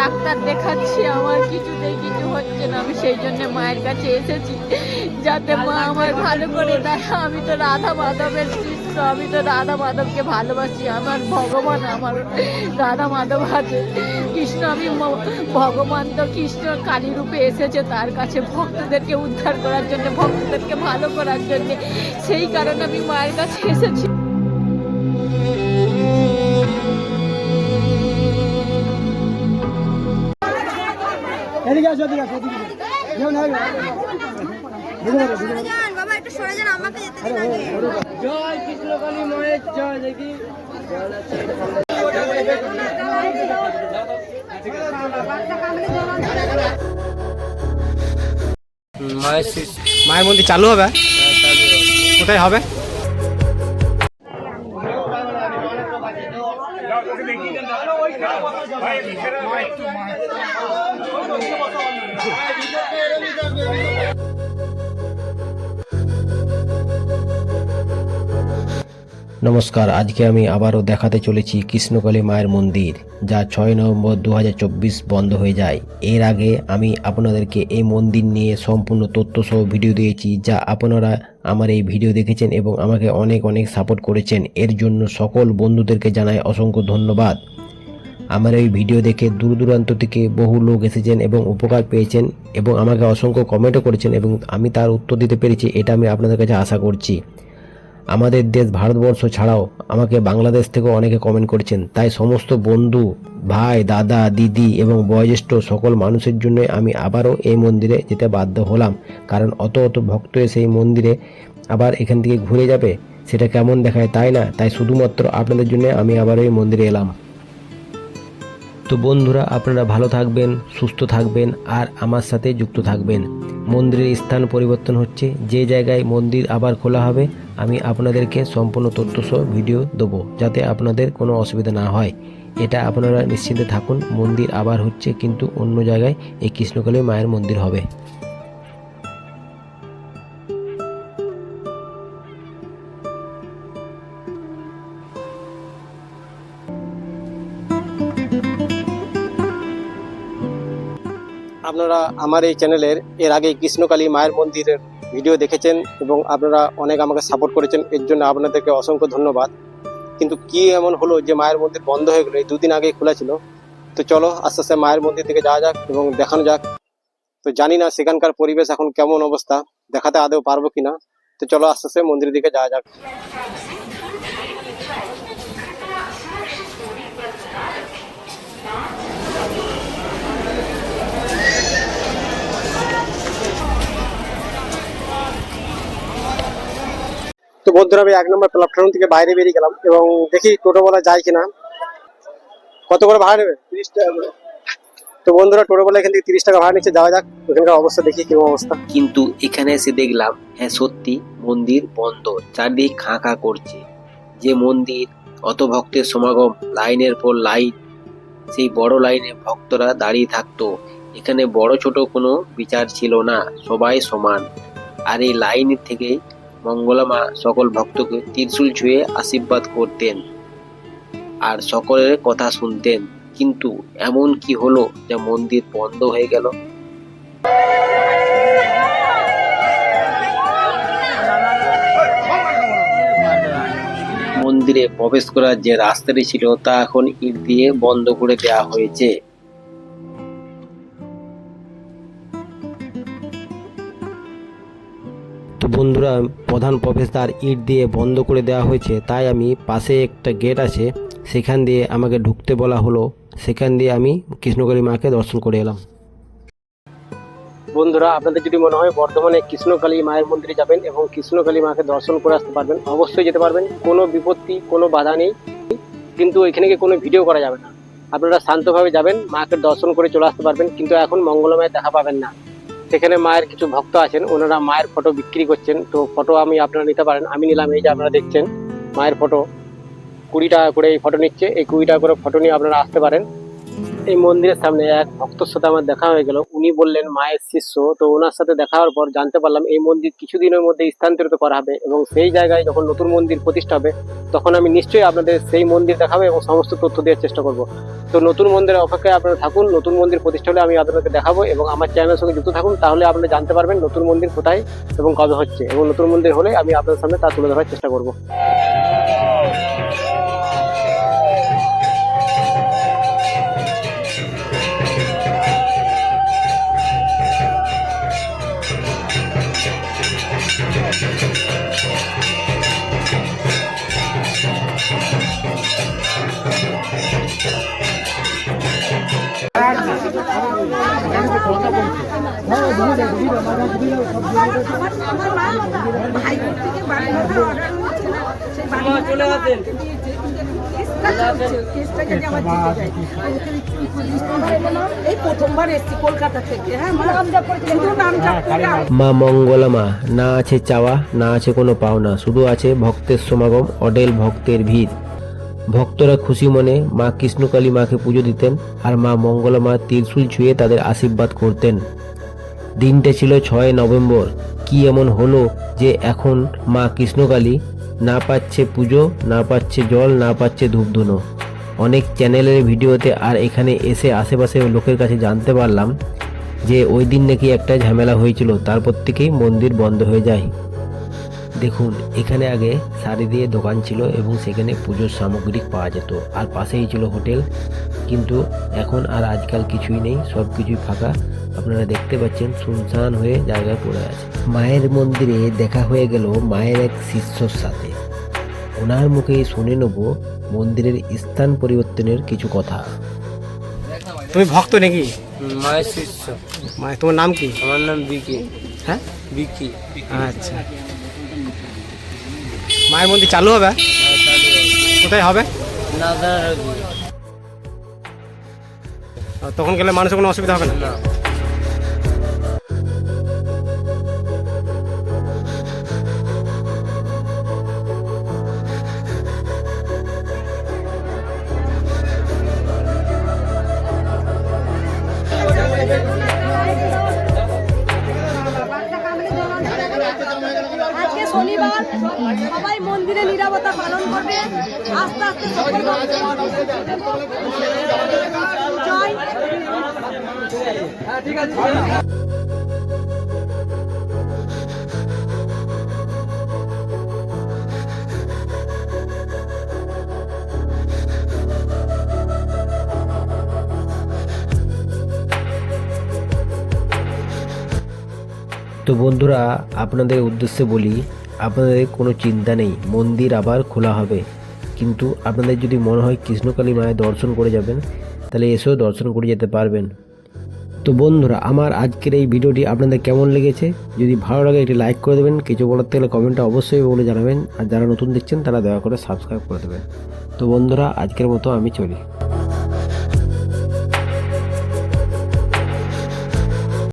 Doctor দেখাচ্ছি আমার কিছুতেই কিছু হচ্ছে না। আমি সেই জন্য মায়ের কাছে এসেছি যাতে মা আমার ভালো করে দেয়। আমি তো রাধা মাধবের শিষ্য আমি তো রাধা মাধবকে ভালোবাসি। আমার ভগবান আমার রাধা মাধব আছে। কৃষ্ণ আমি ভগবান তো কৃষ্ণ কালী রূপে এসেছে তার কাছে। ভক্তদেরকে উদ্ধার করার জন্য ভক্তদেরকে ভালো করার জন্য। সেই কারণে আমি মায়ের কাছে এসেছি। এদিকে আসো এদিকে আসো এদিকে। যেও না, জয় কৃষ্ণকালী মায়ের জয় দেখি। মায়ের মায়ের মন্দির চালু হবে? কোথায় হবে? নমস্কার, আজকে আমি আবারও দেখাতে চলেছি কৃষ্ণকালী মায়ের মন্দির, যা ছয় নভেম্বর দু হাজার চব্বিশ বন্ধ হয়ে যায়। এর আগে আমি আপনাদেরকে এই মন্দির নিয়ে সম্পূর্ণ তথ্য সহ ভিডিও দিয়েছি, যা আপনারা আমার এই ভিডিও দেখেছেন এবং আমাকে অনেক অনেক সাপোর্ট করেছেন। এর জন্য সকল বন্ধুদেরকে জানাই অসংখ্য ধন্যবাদ। আমার এই ভিডিও দেখে দূর দূরান্ত থেকে বহু লোক এসেছেন এবং উপকার পেয়েছেন এবং আমাকে অসংখ্য কমেন্টও করেছেন এবং আমি তার উত্তর দিতে পেরেছি, এটা আমি আপনাদের কাছে আশা করছি। আমাদের দেশ ভারতবর্ষ ছাড়াও আমাকে বাংলাদেশ থেকেও অনেকে কমেন্ট করেছেন। তাই সমস্ত বন্ধু, ভাই, দাদা, দিদি এবং বয়োজ্যেষ্ঠ সকল মানুষের জন্য আমি আবারও এই মন্দিরে যেতে বাধ্য হলাম। কারণ অত অত ভক্ত এসে এই মন্দিরে আবার এখান থেকে ঘুরে যাবে, সেটা কেমন দেখায় তাই না? তাই শুধুমাত্র আপনাদের জন্য আমি আবার এই মন্দিরে এলাম। তো বন্ধুরা, আপনারা ভালো থাকবেন, সুস্থ থাকবেন আর আমার সাথে যুক্ত থাকবেন। মন্দিরের স্থান পরিবর্তন হচ্ছে, যে জায়গায় মন্দির আবার খোলা হবে, আমি আপনাদেরকে সম্পূর্ণ তথ্য সহ ভিডিও দেবো, যাতে আপনাদের কোনো অসুবিধা না হয়। এটা আপনারা নিশ্চিন্তে থাকুন, মন্দির আবার হচ্ছে, কিন্তু অন্য জায়গায় এই কৃষ্ণকালী মায়ের মন্দির হবে। আপনারা আমার এই চ্যানেলের, এর আগে কৃষ্ণকালী মায়ের মন্দিরের ভিডিও দেখেছেন এবং আপনারা অনেক আমাকে সাপোর্ট করেছেন, এর জন্য আপনাদেরকে অসংখ্য ধন্যবাদ। কিন্তু কি এমন হলো যে মায়ের মন্দির বন্ধ হয়ে গেলো? এই দুদিন আগে খোলা ছিল। তো চলো, আস্তে আস্তে মায়ের মন্দির থেকে যাওয়া যাক এবং দেখানো যাক। তো জানি না সেখানকার পরিবেশ এখন কেমন অবস্থা, দেখাতে আদৌ পারব কিনা। তো চলো, আস্তে আস্তে মন্দিরের দিকে যাওয়া যাক। তো বন্ধুরা আমি এক নম্বর প্ল্যাটফর্ম থেকে বাইরে বেরিয়ে গেলাম এবং দেখি টোটো বলা যায় কিনা। কত করে ভাড়া নেবে? তিরিশ টাকা তো বন্ধুরা টোটো বলা এখান থেকে তিরিশ টাকা ভাড়া নিচ্ছে। যাওয়া যাক ওখানকার অবস্থা দেখি কেমন অবস্থা। কিন্তু এখানে এসে দেখলাম হ্যাঁ সত্যি মন্দির বন্ধ। চারদিক খাঁ খাঁ করছে। যে মন্দির অত ভক্তের সমাগম লাইনের পর লাইন। সেই বড় লাইনে ভক্তরা দাঁড়িয়ে থাকতো। এখানে বড় ছোট কোনো বিচার ছিল না সবাই সমান। আর এই লাইন থেকে মঙ্গলা মা সকল ভক্তকে ত্রিশূল ছুঁয়ে আশীর্বাদ করতেন আর সকলের কথা শুনতেন। কিন্তু এমন কি হলো যে মন্দির বন্ধ হয়ে গেল? মন্দিরে প্রবেশ করার যে রাস্তাটি ছিল তা এখন ইট দিয়ে বন্ধ করে দেওয়া হয়েছে। বন্ধুরা, প্রধান প্রবেশদ্বার ইট দিয়ে বন্ধ করে দেওয়া হয়েছে, তাই আমি পাশে একটা গেট আছে, সেখান দিয়ে আমাকে ঢুকতে বলা হলো। সেখান দিয়ে আমি কৃষ্ণকালী মাকে দর্শন করে এলাম। বন্ধুরা, আপনাদের যদি মনে হয় বর্ধমানে কৃষ্ণকালী মায়ের মন্দিরে যাবেন এবং কৃষ্ণকালী মাকে দর্শন করে আসতে পারবেন, অবশ্যই যেতে পারবেন। কোনো বিপত্তি, কোনো বাধা নেই, কিন্তু এখানে গিয়ে কোনো ভিডিও করা যাবে না। আপনারা শান্তভাবে যাবেন, মাকে দর্শন করে চলে আসতে পারবেন, কিন্তু এখন মঙ্গলময় দেখা পাবেন না। সেখানে মায়ের কিছু ভক্ত আছেন, ওনারা মায়ের ফটো বিক্রি করছেন। তো ফটো আমি আপনারা নিতে পারেন, আমি নিলাম, এই যে আপনারা দেখছেন মায়ের ফটো কুড়ি টাকা করে এই ফটো নিচ্ছে, এই কুড়ি টাকা করে ফটো নিয়ে আপনারা আসতে পারেন। এই মন্দিরের সামনে এক ভক্তর সাথে আমার দেখা হয়ে গেল উনি বললেন, মায়ের শিষ্য। তো ওনার সাথে দেখা হওয়ার পর জানতে পারলাম এই মন্দির কিছুদিনের মধ্যে স্থানান্তরিত করা হবে এবং সেই জায়গায় যখন নতুন মন্দির প্রতিষ্ঠা হবে, তখন আমি নিশ্চয়ই আপনাদের সেই মন্দির দেখাবো এবং সমস্ত তথ্য দেওয়ার চেষ্টা করব। তো নতুন মন্দিরের অপেক্ষায় আপনারা থাকুন, নতুন মন্দির প্রতিষ্ঠা হলে আমি আপনাদেরকে দেখাবো এবং আমার চ্যানেলের সঙ্গে যুক্ত থাকুন, তাহলে আপনারা জানতে পারবেন নতুন মন্দির কোথায় এবং কবে হচ্ছে এবং নতুন মন্দির হলে আমি আপনাদের সামনে তা তুলে ধরার চেষ্টা করব। হ্যাঁ মা মঙ্গলা মা, না আছে চাওয়া, না আছে কোনো পাওনা, শুধু আছে ভক্তের সমাগম, অডেল ভক্তের ভিড়। ভক্তরা খুশি মনে মা কৃষ্ণকালী মাকে পুজো দিতেন আর মা মঙ্গলা মা ত্রিশূল ছুঁয়ে তাদের আশীর্বাদ করতেন। দিনটা ছিল ছয় নভেম্বর। কি এমন হলো যে এখন মা কৃষ্ণকালী না পাচ্ছে পুজো, না পাচ্ছে জল, না পাচ্ছে ধূপধুনো? অনেক চ্যানেলের ভিডিওতে আর এখানে এসে আশেপাশে লোকের কাছে জানতে পারলাম যে ওই দিন নাকি একটা ঝামেলা হয়েছিল, তারপর থেকেই মন্দির বন্ধ হয়ে যায়। দেখুন এখানে আগে শাড়ি দিয়ে দোকান ছিল এবং সেখানে পুজোর সামগ্রী পাওয়া যেত। আর পাশেই ছিল হোটেল কিন্তু এখন আর আজকাল কিছুই নেই সব কিছুই ফাঁকা। আপনারা দেখতে পাচ্ছেন শুনশান হয়ে জায়গায় পড়ে আছে। মায়ের মন্দিরে দেখা হয়ে গেল মায়ের এক শিষ্যর সাথে। ওনার মুখে শুনে নেব মন্দিরের স্থান পরিবর্তনের কিছু কথা। তুমি ভক্ত নাকি? মায়ের শিষ্য। মানে তোমার নাম কি? আমার নাম বিকি। হ্যাঁ? বিকি। আচ্ছা। মায়ের মন্দির চালু হবে? কোথায় হবে? তখন গেলে মানুষের কোনো অসুবিধা হবে না। সবাই মন্দিরে নিরাপত্তা পালন করবে। আস্তে আস্তে জয় তো বন্ধুরা আপনাদের উদ্দেশ্যে বলি আপনাদের কোনো চিন্তা নেই, মন্দির আবার খোলা হবে। কিন্তু আপনাদের যদি মনে হয় কৃষ্ণকালী মায়ের দর্শন করে যাবেন, তাহলে এসেও দর্শন করে যেতে পারবেন। তো বন্ধুরা, আমার আজকের এই ভিডিওটি আপনাদের কেমন লেগেছে? যদি ভালো লাগে একটি লাইক করে দেবেন, কিছু বলার থাকলে কমেন্টে অবশ্যই বলে জানাবেন। আর যারা নতুন দেখছেন, তারা দয়া করে সাবস্ক্রাইব করে দেবেন। তো বন্ধুরা, আজকের মতো আমি চলি।